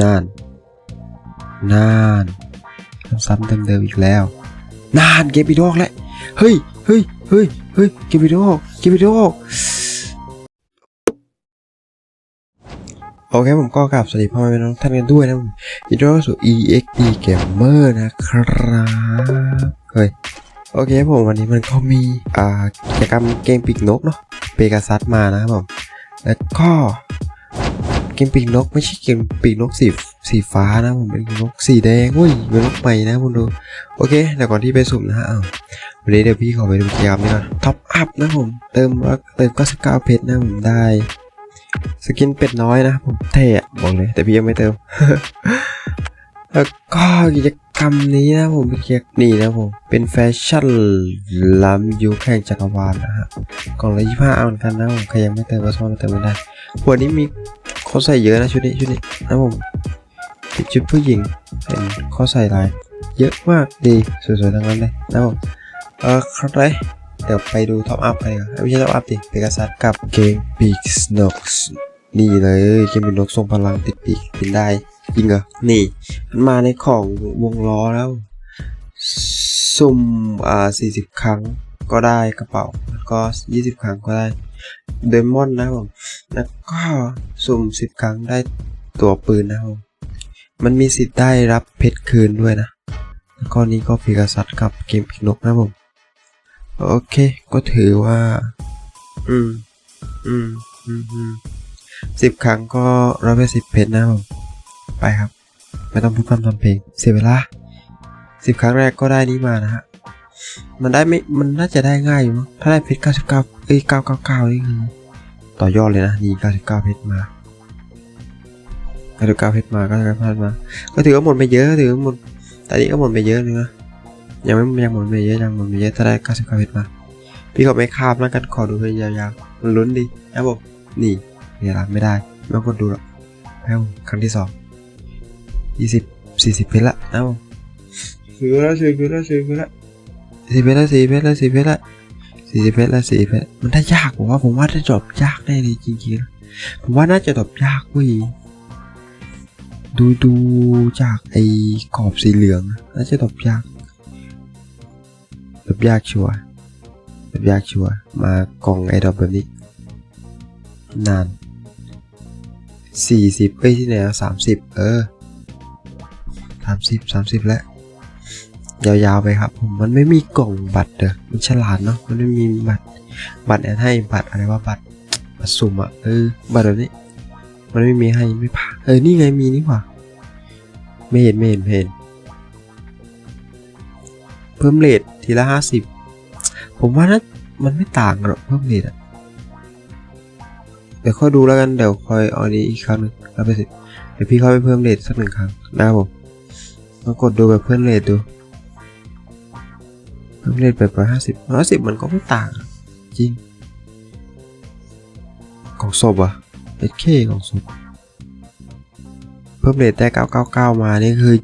นานนานซ้ำๆเดิมๆอีกแล้วนานเกมปีโดอกแล้วเฮ้ยเฮ้ยเฮ้ยเฮ้ยเกมปีโดอกเกมปีโดอกโอเคผมก็กลับสวัสดีพ่อแม่น้องท่านกันด้วยนะผมยินดีต้อนรับสู่ EXP Gamer นะครับเฮ้ยโอเคผมวันนี้มันก็มีอ่ากิจกรรมเกมปีกนกเนาะเปกาซัสมานะครับผมแล้วก็ เกมปีกนกไม่ใช่เกมปีกนกสีสีฟ้านะผมเป็นนกสีแดงเว้ยเป็นนกใหม่นะคุณดูโอเคแต่ก่อนที่ไปสุ่มนะฮะอ้าวันนี้เดี๋ยวพี่ขอไปดูกิจกรรมนี้ก่อนท็อปอัพนะผมเติมเติม99เพชรนะผมได้ สกินเป็ดน้อยนะผมเท่บอกเลยแต่พี่ยังไม่เติมแล้วก็กิจกรรมนี้นะผมเป็นเกียร์นี่นะผมเป็นแฟชั่นล้ำยุคแห่งจักรวาลนะฮะกล่องละยี่ห้าเอาเหมือนกันนะผมใครยังไม่เติมก็สามารถเติมไม่ได้หัวนี้มี เขาใส่เยอะนะชุดนี้ชุดนี้นะผมเป็นชุดผู้หญิงเป็นเขาใส่ลาย เยอะมากดีสวยๆทั้งนั้นเลยนะผมเออครับเลยเดี๋ยวไปดูท็อปอัพไปก่อนไม่ใช่ท็อปอัพดิเปกัสซัสกับเกมปีกสโนกส์นี่เลยเกมเป็นนกทรงพลังติดปีกบินได้จริงเหรอนี่มันมาในของวงล้อแล้ว สุ่มอ่า40 ครั้ง ก็ได้กระเป๋าแล้วก็ 20 ครั้งก็ได้เดมอนนะครับผมแล้วก็สุ่ม 10 ครั้งได้ตัวปืนนะครับผมมันมีสิทธิ์ได้รับเพชรคืนด้วยนะแล้วก็นี้ก็พิกาซัตกับเกมพิกนกนะผมโอเค ก็ถือว่า อืม อืม อืมอืมสิบครั้งก็รับไปสิบเพชรนะผมไปครับ ไม่ต้องพูดพร่ำทำเพลงเสียเวลาสิบครั้งแรกก็ได้นี้มานะฮะ มันได้ไม่ มันน่าจะได้ง่ายอยู่มั้งถ้าได้เพชรเก้าสิบเก้าเอ้ยเก้าเก้าเก้านี่คือต่อยอดเลยนะนี่เก้าสิบเก้าเพชรมาเก้าสิบเก้าเพชรมาเก้าสิบเก้าเพชรมา ก็ถือว่าหมดไปเยอะถือว่าหมดแต่นี้ก็หมดไปเยอะเลยนะยังไม่ยังหมดไปเยอะยังหมดไปเยอะถ้าได้เก้าสิบเก้าเพชรมาพี่ขอไม่คาบแล้วกันขอดูไปยาวๆมันลุ้นดีนะผมนี่เนี่ยละไม่ได้ไม่ต้องกดดูหรอกแล้วครั้งที่สองยี่สิบสี่สิบเพชรละเอ้าซื้อแล้วซื้อแล้วซื้อแล้ว สี่เพชรละสี่เพชรละสี่เพชรละสี่เพชรละสี่เพชรมันได้ยากผมว่าผมว่าจะจบยากแน่เลยจริงๆผมว่าน่าจะจบยากเว้ยดูดูจากไอ้ขอบสีเหลืองน่าจะจบยากจบยากชัวร์จบยากชัวร์มากล่องไอ้ดอกแบบนี้ นานสี่สิบเอ้ยที่ไหนสามสิบเออสามสิบสามสิบแล้ว ยาวๆไปครับ ผมมันไม่มีกล่องบัตรเด้อมันฉลาดเนาะมันไม่มีบัตรบัตรแอนให้บัตรอะไรว่าบัตรบัตรสุ่มอะเออบัตรแบบนี้ มันไม่มีให้ไม่ผ่านเออนี่ไงมีนี่หว่าไม่เห็นไม่เห็นไม่เห็นเพิ่มเลททีละห้าสิบผมว่านะมันไม่ต่างหรอกเพิ่มเลทอะเดี๋ยวค่อยดูแล้วกันเดี๋ยวค่อยเอาอันนี้อีกครั้งหนึ่งแล้วไปสิเดี๋ยวพี่เข้าไปเพิ่มเลทสักหนึ่งครั้งนะครับผมลองกดดูแบบเพิ่มเลทดู เพิ่มเลทแบบร้อยห้าสิบร้อยสิบมันก็ไม่ต่าง จริง ของศพอะเอเคของศพเพิ่มเลทได้เก้าเก้าเก้ามานี่คือ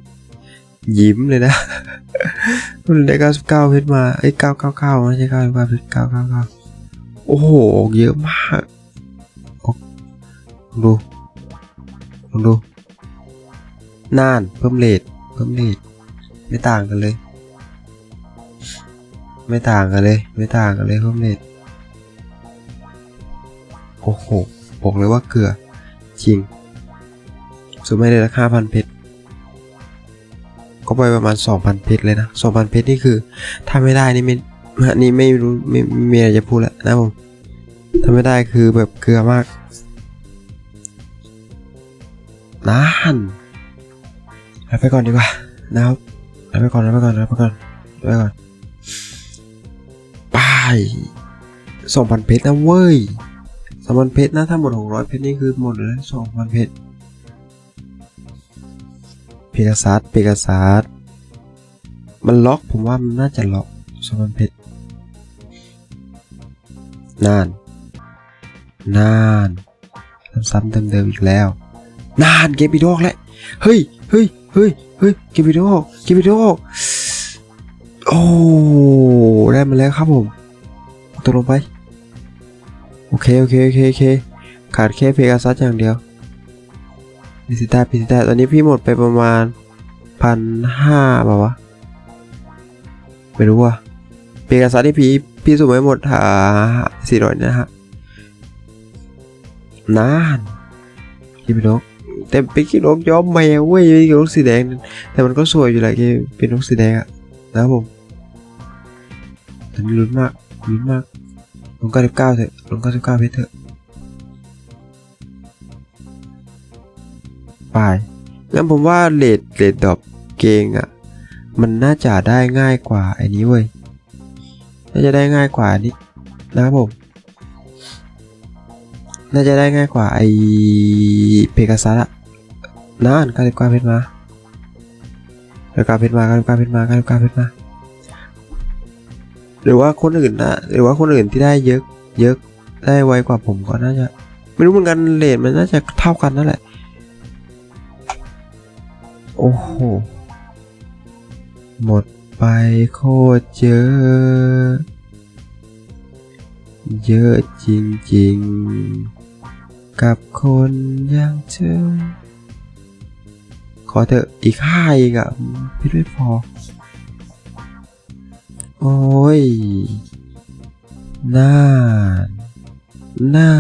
ยิ้มเลยนะเพิ่มเลทได้เก้าสิบเก้าเพชรมาเอ้ยเก้าเก้าเก้าไม่ใช่เก้าสิบเก้าเพชรเก้าเก้าเก้าโอ้โหเยอะมากออกดูดูน่านเพิ่มเลทเพิ่มเลทไม่ต่างกันเลย ไม่ต่างกันเลย ไม่ต่างกันเลยเพิ่มเลทโอ้โหบอกเลยว่าเกลือจริงสุดไม่ได้ราคาพันเพชรก็ไปประมาณ 2,000 เพชรเลยนะ 2,000 เพชรนี่คือ ถ้าไม่ได้นี่ไม่นี่ไม่รู้ไม่ไม่มีอะไรจะพูดแล้วนะผมถ้าไม่ได้คือแบบเกลือมากนานไปก่อนดีกว่านะครับไปก่อนไปก่อนไปก่อนไปก่อน ไปสองพันเพชรนะเว้ยสองพันเพชรนะถ้าหมดหกร้อยเพชรนี่คือหมดเลยสองพันเพชรเพกาซัสเพกาซัสมันล็อกผมว่ามันน่าจะล็อกสองพันเพชรนาน นานซ้ำๆเดิมๆอีกแล้ว นานเกมปีโดอกแล้วเฮ้ยเฮ้ยเฮ้ยเฮ้ยเกมปีโดอกเกมปีโดอก โอ้ได้มาแล้วครับผมตกลงไป โอเค โอเค โอเคโอเคขาดแค่เพกาซัสอย่างเดียวพิซิต้าพิซิต้าตอนนี้พี่หมดไปประมาณพันห้าป่าวะไม่รู้ว่ะเปกาซัสที่พี่พี่สุ่มไม่หมดหาสี่ร้อยนะฮะนานกินนกแต่เป็นกินนกย้อมแมวเว้ยเป็นกินนกสีแดง แต่มันก็สวยอยู่แหละที่เป็นนกสีแดงอะนะครับผม อันนี้ลุ้นมากลุ้นมากลงเก้าสิบเก้าเถอะลงเก้าสิบเก้าเพชรเถอะไปงั้นผมว่าเลดเลดดอปเกงอะมันน่าจะได้ง่ายกว่าไอ้นี้เว้ยน่าจะได้ง่ายกว่านี้นะครับผมน่าจะได้ง่ายกว่าไอ้เพกาซัสอะน่านการิกาเพชรมาการิกาเพชรมาการิกาเพชรมาการิกาเพชรมา รือว่าคนอื่นนะหรือว่าคนอื่นที่ได้เยอะเยอะได้ไวกว่าผมก็น่าจะ ไม่รู้เหมือนกันเลทมันน่าจะเท่ากันนั่นแหละ โอ้โห หมดไปโคตรเยอะ เยอะจริงๆ กับคนอย่างเธอขอเถอะอีกห้าอีกอะพี่ไม่พอ โอ้ยน่าน่า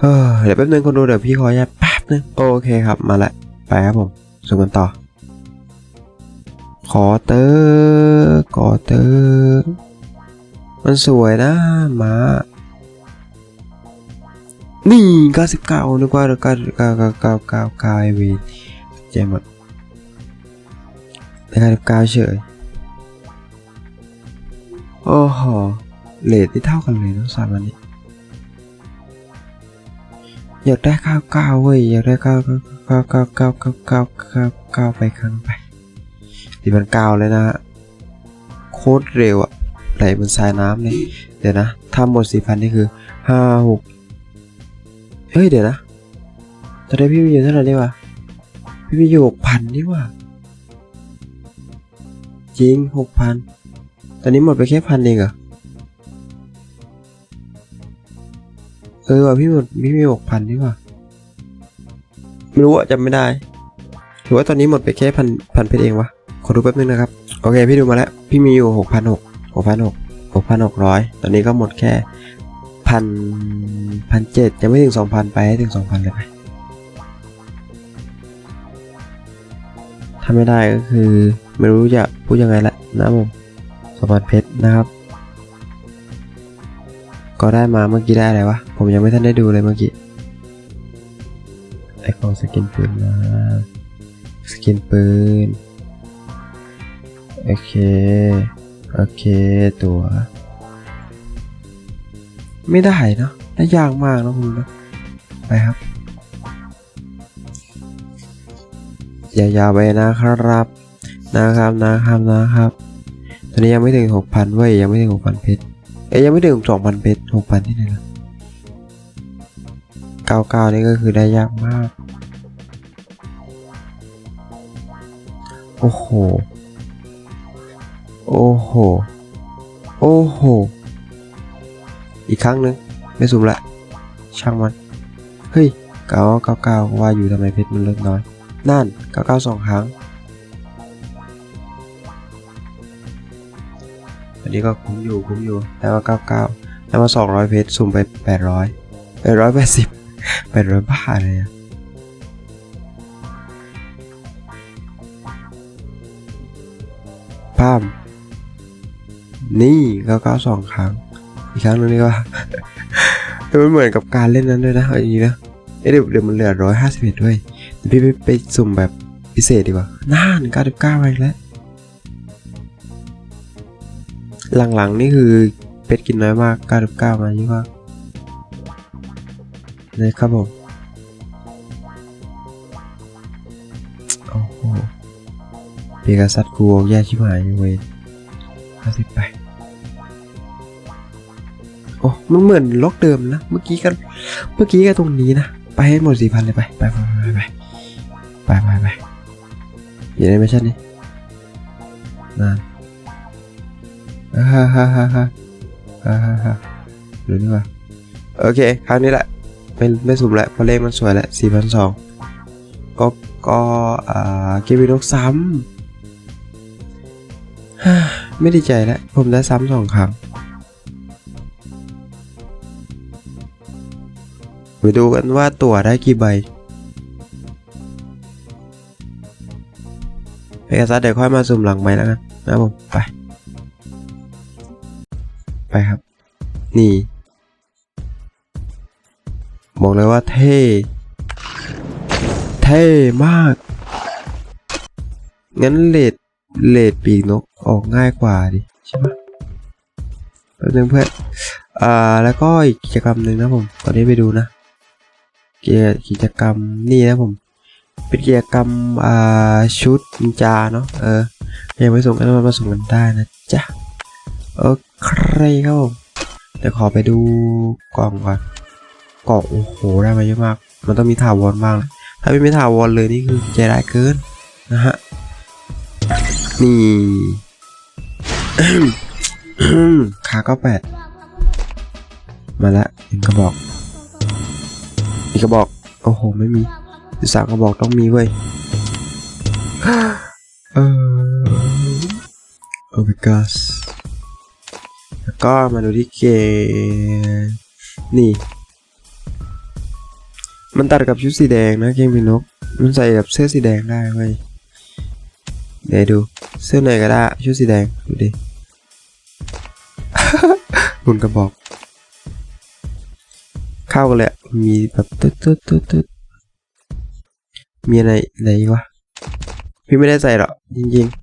เออเดี๋ยวแป๊บนึงคนดูเดี๋ยวพี่ขออนุญาตแป๊บนึงโอเคครับมาละไปครับผมส่งกันต่อ ขอเตอร์ขอเตอร์มันสวยนะหมานี่99นึกว่า9 9 9 9 9 9ไอวีเจหมดได้99เฉย โอ้โหเลทที่เท่ากันเลยทั้งสามอันนี้ อยากได้99เว้ย อยากได้9 9 9 9 9 9 9 9 9ไปครั้งไปสี่พันเก้าเลยนะ โคตรเร็วอะไหลบนสายน้ำเลยเดี๋ยวนะถ้าหมดสี่พันนี่คือห้าหกเฮ้ย เดี๋ยวนะ ตอนนี้พี่มีอยู่เท่าไหร่นี่วะ พี่มีอยู่หกพันนี่วะจริงหกพัน ตอนนี้หมดไปแค่พันเองเหรอ เออว่ะพี่หมดพี่มีหกพันนี่วะไม่รู้อะจำไม่ได้หรือว่าตอนนี้หมดไปแค่พันพันเพชรเองวะ ขอดูแป๊บนึงนะครับ โอเคพี่ดูมาแล้ว พี่มีอยู่หกพันหกหกพันหกหกพันหกร้อยตอนนี้ก็หมดแค่พันพันเจ็ดยังไม่ถึงสองพันไปให้ถึงสองพันเลยไปถ้าไม่ได้ก็คือ ไม่รู้จะพูดยังไงละนะผม สองพันเพชรนะครับ ก็ได้มาเมื่อกี้ได้อะไรวะ ผมยังไม่ทันได้ดูเลยเมื่อกี้ไอของสกินปืนนะสกินปืน โอเค โอเคตัว ไม่ได้เนาะได้ยากมากนะคุณนะไปครับ อย่าวๆไปนะครับ นะครับนะครับนะครับ ตอนนี้ยังไม่ถึงหกพันเว้ยยังไม่ถึงหกพันเพชรเอ้ยยังไม่ถึงสองพันเพชรหกพันที่ไหนล่ะเก้าเก้านี่ก็คือได้ยากมาก โอ้โห โอ้โห โอ้โห อีกครั้งหนึ่งไม่สุ่มละ ช่างมัน เฮ้ยเก้าเก้าเก้าว่าอยู่ทำไมเพชรมันเลิกน้อย นั่นเก้าเก้าสองครั้ง นี้ก็คุ้มอยู่คุ้มอยู่แต่ว่าเก้าเก้าแล้วมาสองร้อยเพชรสุ่มไปแปดร้อยแปดร้อยแปดสิบแปดร้อยบาทเลยอะป้ามนี่ก็เก้าสองครั้ง อีกครั้งหนึงนี่ก็มันเหมือนกับการเล่นนั้นด้วยนะเอาอย่างนี้นะเดี๋ยวเดี๋ยวมันเหลือร้อยห้าสิบเอ็ดด้วยพี่ไปไปสุ่มแบบพิเศษดีกว่าน่านเก้าสิบเก้าอีกแล้ว หลังๆนี่คือเป็ดกินน้อยมากเก้าสิบเก้ามายิ่งว่านะครับผมโอ้โหเปกาซัสกูแย่ชิบหายเว้ยห้าสิบไปโอ้มันเหมือนล็อกเดิมนะ เมื่อกี้กันเมื่อกี้กันตรงนี้นะ ไปให้หมดสี่พันเลยไปไปไปไปไปไปไปไปอย่าได้ไม่ใช่นี่นาน ฮ่าฮ่าฮ่าฮ่าฮ่าฮ่าฮ่าดูนี่ว่าโอเค ครั้งนี้แหละ ไม่ไม่สุ่มแล้วเพราะเลขมันสวยแหละสี่พันสองก็ก็อ่าเกมินกซ้ำไม่ดีใจแล้ว ผมได้ซ้ำสองครั้งไปดูกันว่าตั๋วได้กี่ใบเอกสารเดี๋ยวค่อยมาสุ่มหลังใบแล้วกันนะครับผมไป ไปครับ นี่ บอกเลยว่าเท่ เท่มาก งั้นเลดเลดปีกนกออกง่ายกว่าดิ ใช่ปะแป๊บนึงเพื่อน อ่า แล้วก็อีกกิจกรรมหนึ่งนะผม ตอนนี้ไปดูนะเกียกิจกรรมนี่นะผม เป็นกิจกรรมอ่าชุดนินจาเนาะ เออยังไม่ส่งกันมาส่งกันได้นะจ๊ะ โอเค ครครับผมเดี๋ยวขอไปดูกล่องก่อนกล่องโอ้โหได้มาเยอะมาก มันต้องมีถาวรบ้างแหละถ้าไม่มีถาวรเลยนี่คือใจร้ายเกินนะฮะนี่ขาก้าแปดมาละหนึ่งกระบอก อีกกระบอก โอ้โห ไม่มีสามกระบอกต้องมีเว้ยเออโอ้ my god ก็มาดูที่เกมนี่ มันตัดกับชุดสีแดงนะเกมพินก มันใส่กับเสื้อสีแดงได้เว้ยเดี๋ยวดูเสื้อไหนก็ได้ชุดสีแดงดูดิบุญกระบอก เข้ากันเลยมีแบบตึ๊ดตึ๊ดตึ๊ดตึ๊ดมีอะไรอะไรอีกวะพี่ไม่ได้ใส่หรอกจริงๆ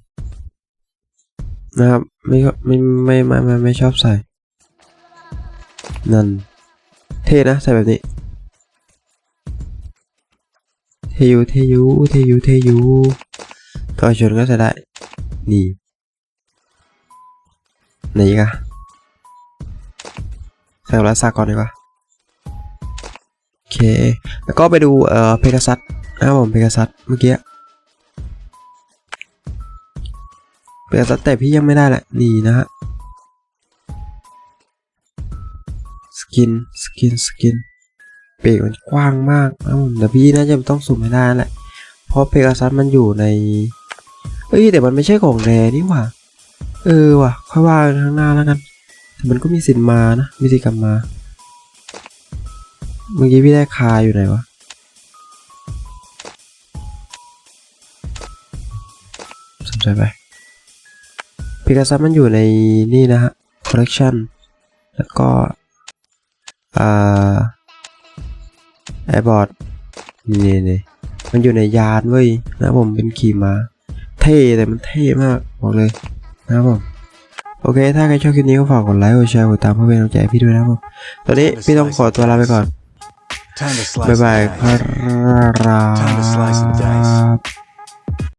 นะครับ ไม่ไม่ไม่ไม่ไม่ไม่ชอบใส่ นั่น เท่นะ ใส่แบบนี้ เทยูเทยูเทยูเทยูก็ชนก็จะได้ นี่ ไหนกะใส่รัสซาก่อนดีกว่าโอเค แล้วก็ไปดูเอ่อเพกาซัสนะครับผมเพกาซัสเมื่อกี้ เพกาซัสแต่พี่ยังไม่ได้แหละนี่นะฮะสกินสกินสกินเปกมันกว้างมากนะผมแต่พี่น่าจะต้องสุ่มให้ได้แหละเพราะเพกาซัสมันอยู่ในเอ้ยแต่มันไม่ใช่ของแรนี่หว่าเออว่ะค่อยว่ากันข้างหน้าแล้วกันแต่มันก็มีสิทธิ์มานะมีสิติกลับมาเมื่อกี้พี่ได้คาอยู่ไหนวะสนใจไปเพิกาซัสมันอยู่ในนี่นะฮะ collection แล้วก็อ่าแอร์บอร์ดนี่นี่มันอยู่ในยานเว้ยนะผมเป็นขี่ม้า เท่แต่มันเท่มากบอกเลยนะครับผมโอเค ถ้าใครชอบคลิปนี้ก็ฝากกดไลค์กดแชร์กดตามเพื่อเป็นกำลังใจพี่ด้วยนะครับผมตอนนี้พี่ต้องขอตัวลาไปก่อน บ๊ายบายครับ